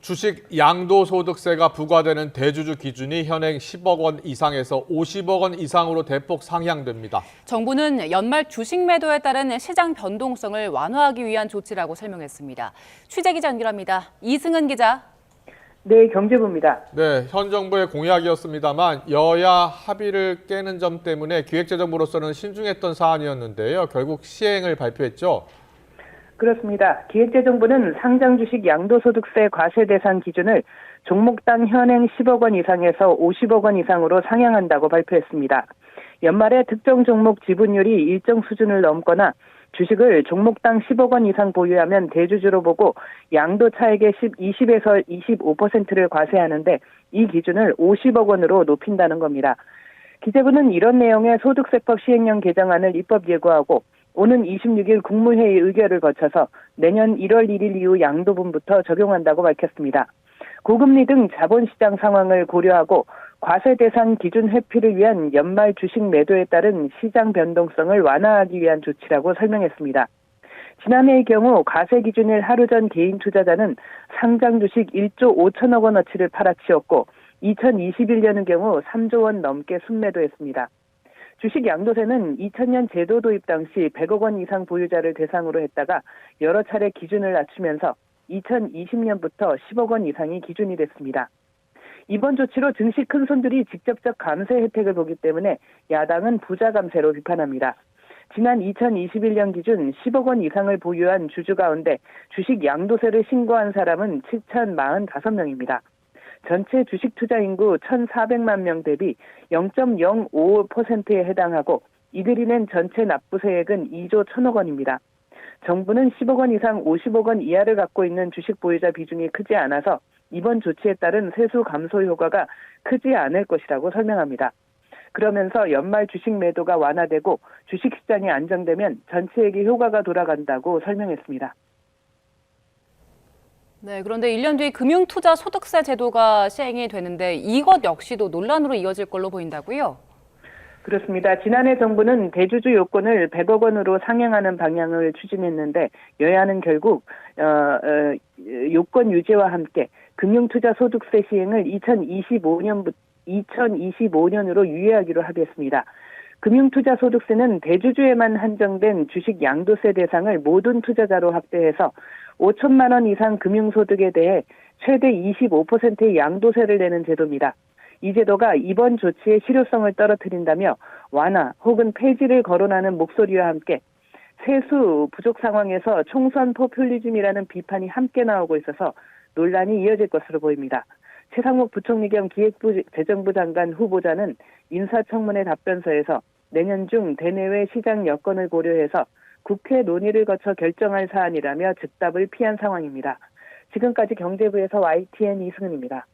주식 양도소득세가 부과되는 대주주 기준이 현행 10억 원 이상에서 50억 원 이상으로 대폭 상향됩니다. 정부는 연말 주식 매도에 따른 시장 변동성을 완화하기 위한 조치라고 설명했습니다. 취재 기자 연결합니다. 이승은 기자. 네, 경제부입니다. 네, 현 정부의 공약이었습니다만 여야 합의를 깨는 점 때문에 기획재정부로서는 신중했던 사안이었는데요. 결국 시행을 발표했죠. 그렇습니다. 기획재정부는 상장 주식 양도소득세 과세 대상 기준을 종목당 현행 10억 원 이상에서 50억 원 이상으로 상향한다고 발표했습니다. 연말에 특정 종목 지분율이 일정 수준을 넘거나 주식을 종목당 10억 원 이상 보유하면 대주주로 보고 양도 차액의 10, 20에서 25%를 과세하는데 이 기준을 50억 원으로 높인다는 겁니다. 기재부는 이런 내용의 소득세법 시행령 개정안을 입법 예고하고 오는 26일 국무회의 의결을 거쳐서 내년 1월 1일 이후 양도분부터 적용한다고 밝혔습니다. 고금리 등 자본시장 상황을 고려하고 과세 대상 기준 회피를 위한 연말 주식 매도에 따른 시장 변동성을 완화하기 위한 조치라고 설명했습니다. 지난해의 경우 과세 기준일 하루 전 개인 투자자는 상장 주식 1조 5천억 원어치를 팔아치웠고 2021년의 경우 3조 원 넘게 순매도했습니다. 주식 양도세는 2000년 제도 도입 당시 100억 원 이상 보유자를 대상으로 했다가 여러 차례 기준을 낮추면서 2020년부터 10억 원 이상이 기준이 됐습니다. 이번 조치로 증시 큰 손들이 직접적 감세 혜택을 보기 때문에 야당은 부자 감세로 비판합니다. 지난 2021년 기준 10억 원 이상을 보유한 주주 가운데 주식 양도세를 신고한 사람은 7,045명입니다. 전체 주식 투자 인구 1,400만 명 대비 0.05%에 해당하고 이들이 낸 전체 납부세액은 2조 1천억 원입니다. 정부는 10억 원 이상 50억 원 이하를 갖고 있는 주식 보유자 비중이 크지 않아서 이번 조치에 따른 세수 감소 효과가 크지 않을 것이라고 설명합니다. 그러면서 연말 주식 매도가 완화되고 주식 시장이 안정되면 전체에게 효과가 돌아간다고 설명했습니다. 네, 그런데 1년 뒤 금융투자 소득세 제도가 시행이 되는데 이것 역시도 논란으로 이어질 걸로 보인다고요? 그렇습니다. 지난해 정부는 대주주 요건을 100억 원으로 상향하는 방향을 추진했는데 여야는 결국 어, 어, 요건 유지와 함께 금융투자 소득세 시행을 2025년부터 2025년으로 유예하기로 합의했습니다. 금융투자 소득세는 대주주에만 한정된 주식 양도세 대상을 모든 투자자로 확대해서 5천만 원 이상 금융소득에 대해 최대 25%의 양도세를 내는 제도입니다. 이 제도가 이번 조치의 실효성을 떨어뜨린다며 완화 혹은 폐지를 거론하는 목소리와 함께 세수 부족 상황에서 총선 포퓰리즘이라는 비판이 함께 나오고 있어서 논란이 이어질 것으로 보입니다. 최상목 부총리 겸 기획부 재정부 장관 후보자는 인사청문회 답변서에서 내년 중 대내외 시장 여건을 고려해서 국회 논의를 거쳐 결정할 사안이라며 즉답을 피한 상황입니다. 지금까지 경제부에서 YTN 이승은입니다.